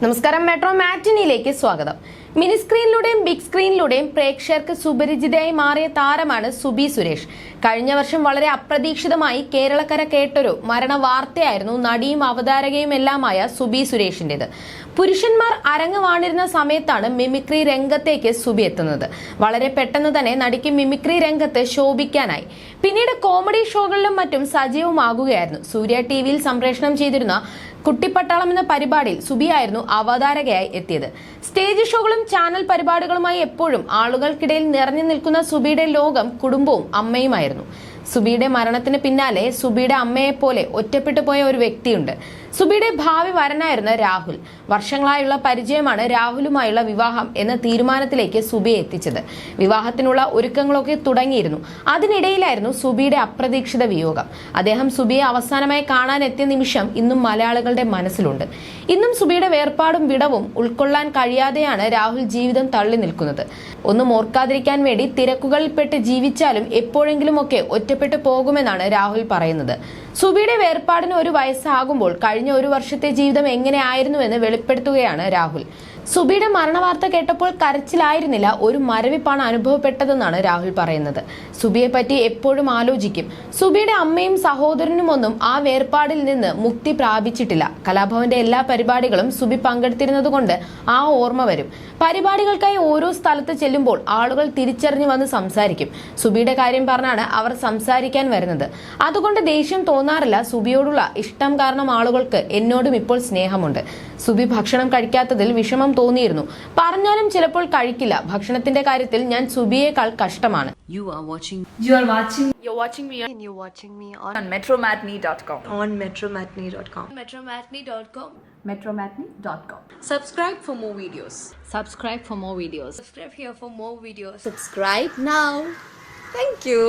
നമസ്കാരം മെട്രോ മാറ്റിനിയിലേക്ക് സ്വാഗതം. Mini സ്ക്രീനിലൂടെയും big സ്ക്രീനിലൂടെയും പ്രേക്ഷകർക്ക് സുപരിചിതയായി മാറിയ താരമാണ് സുബി സുരേഷ്. കഴിഞ്ഞ വർഷം വളരെ അപ്രതീക്ഷിതമായി കേരളക്കര കേട്ടൊരു മരണ വാർത്തയായിരുന്നു നടിയും അവതാരകയും എല്ലാമായ സുബി സുരേഷിന്റേത്. പുരുഷന്മാർ അരങ്ങ് വാണിരുന്ന സമയത്താണ് മിമിക്രി രംഗത്തേക്ക് സുബി എത്തുന്നത്. വളരെ പെട്ടെന്ന് തന്നെ നടിക്ക് മിമിക്രി രംഗത്ത് ശോഭിക്കാനായി. പിന്നീട് കോമഡി ഷോകളിലും മറ്റും സജീവമാകുകയായിരുന്നു. സൂര്യ ടി വിയിൽ സംപ്രേഷണം ചെയ്തിരുന്ന കുട്ടിപ്പട്ടാളം എന്ന പരിപാടിയിൽ സുബിയായിരുന്നു അവതാരകയായി എത്തിയത്. സ്റ്റേജ് ഷോകളും ചാനൽ പരിപാടികളുമായി എപ്പോഴും ആളുകൾക്കിടയിൽ നിറഞ്ഞു നിൽക്കുന്ന സുബിയുടെ ലോകം കുടുംബവും അമ്മയുമായിരുന്നു. സുബിയുടെ മരണത്തിന് പിന്നാലെ സുബിയുടെ അമ്മയെപ്പോലെ ഒറ്റപ്പെട്ടു പോയ ഒരു വ്യക്തിയുണ്ട്. സുബിയുടെ ഭാവി വരനായിരുന്ന രാഹുൽ. വർഷങ്ങളായുള്ള പരിചയമാണ് രാഹുലുമായുള്ള വിവാഹം എന്ന തീരുമാനത്തിലേക്ക് സുബിയെ എത്തിച്ചത്. വിവാഹത്തിനുള്ള ഒരുക്കങ്ങളൊക്കെ തുടങ്ങിയിരുന്നു. അതിനിടയിലായിരുന്നു സുബിയുടെ അപ്രതീക്ഷിത വിയോഗം. അദ്ദേഹം സുബിയെ അവസാനമായി കാണാൻ എത്തിയ നിമിഷം ഇന്നും മലയാളികളുടെ മനസ്സിലുണ്ട്. ഇന്നും സുബിയുടെ വേർപാടും വിടവും ഉൾക്കൊള്ളാൻ കഴിയാതെയാണ് രാഹുൽ ജീവിതം തള്ളി നിൽക്കുന്നത് ഒന്നും ഓർക്കാതിരിക്കാൻ വേണ്ടി തിരക്കുകളിൽപ്പെട്ട് ജീവിച്ചാലും എപ്പോഴെങ്കിലുമൊക്കെ ഒറ്റപ്പെട്ടു പോകുമെന്നാണ് രാഹുൽ പറയുന്നത്. സുബിയുടെ വേർപാടിന് ഒരു വയസ്സാകുമ്പോൾ കഴിഞ്ഞ ഒരു വർഷത്തെ ജീവിതം എങ്ങനെയായിരുന്നുവെന്ന് വെളിപ്പെടുത്തുകയാണ് രാഹുൽ. സുബിയുടെ മരണവാർത്ത കേട്ടപ്പോൾ കരച്ചിലായിരുന്നില്ല. ഒരു മരവിപ്പാണ് അനുഭവപ്പെട്ടതെന്നാണ് രാഹുൽ പറയുന്നത്. സുബിയെ പറ്റി എപ്പോഴും ആലോചിക്കും. സുബിയുടെ അമ്മയും സഹോദരനുമൊന്നും ആ വേർപാടിൽ നിന്ന് മുക്തി പ്രാപിച്ചിട്ടില്ല. കലാഭവന്റെ എല്ലാ പരിപാടികളും സുബി പങ്കെടുത്തിരുന്നതുകൊണ്ട് ആ ഓർമ്മ വരും. പരിപാടികൾക്കായി ഓരോ സ്ഥലത്ത് ചെല്ലുമ്പോൾ ആളുകൾ തിരിച്ചറിഞ്ഞു വന്ന് സംസാരിക്കും. സുബിയുടെ കാര്യം പറഞ്ഞാണ് അവർ സംസാരിക്കാൻ വരുന്നത്. അതുകൊണ്ട് ദേഷ്യം തോന്നാറില്ല. സുബിയോടുള്ള ഇഷ്ടം കാരണം ആളുകൾക്ക് എന്നോടും ഇപ്പോൾ സ്നേഹമുണ്ട്. സുബി ഭക്ഷണം കഴിക്കാത്തതിൽ വിഷമം തോന്നിയിരുന്നു പറഞ്ഞാലും ചിലപ്പോൾ കഴിക്കില്ല ഭക്ഷണത്തിന്റെ കാര്യത്തിൽ ഞാൻ സുബിയേക്കാൾ കഷ്ടമാണ് You are watching You are watching You're watching me and you're watching me on on metromatney.com. on metromatney.com. metromatney.com. Metromatney.com. Subscribe for more videos. Subscribe for more videos. Subscribe here for more videos. Subscribe now. Thank you.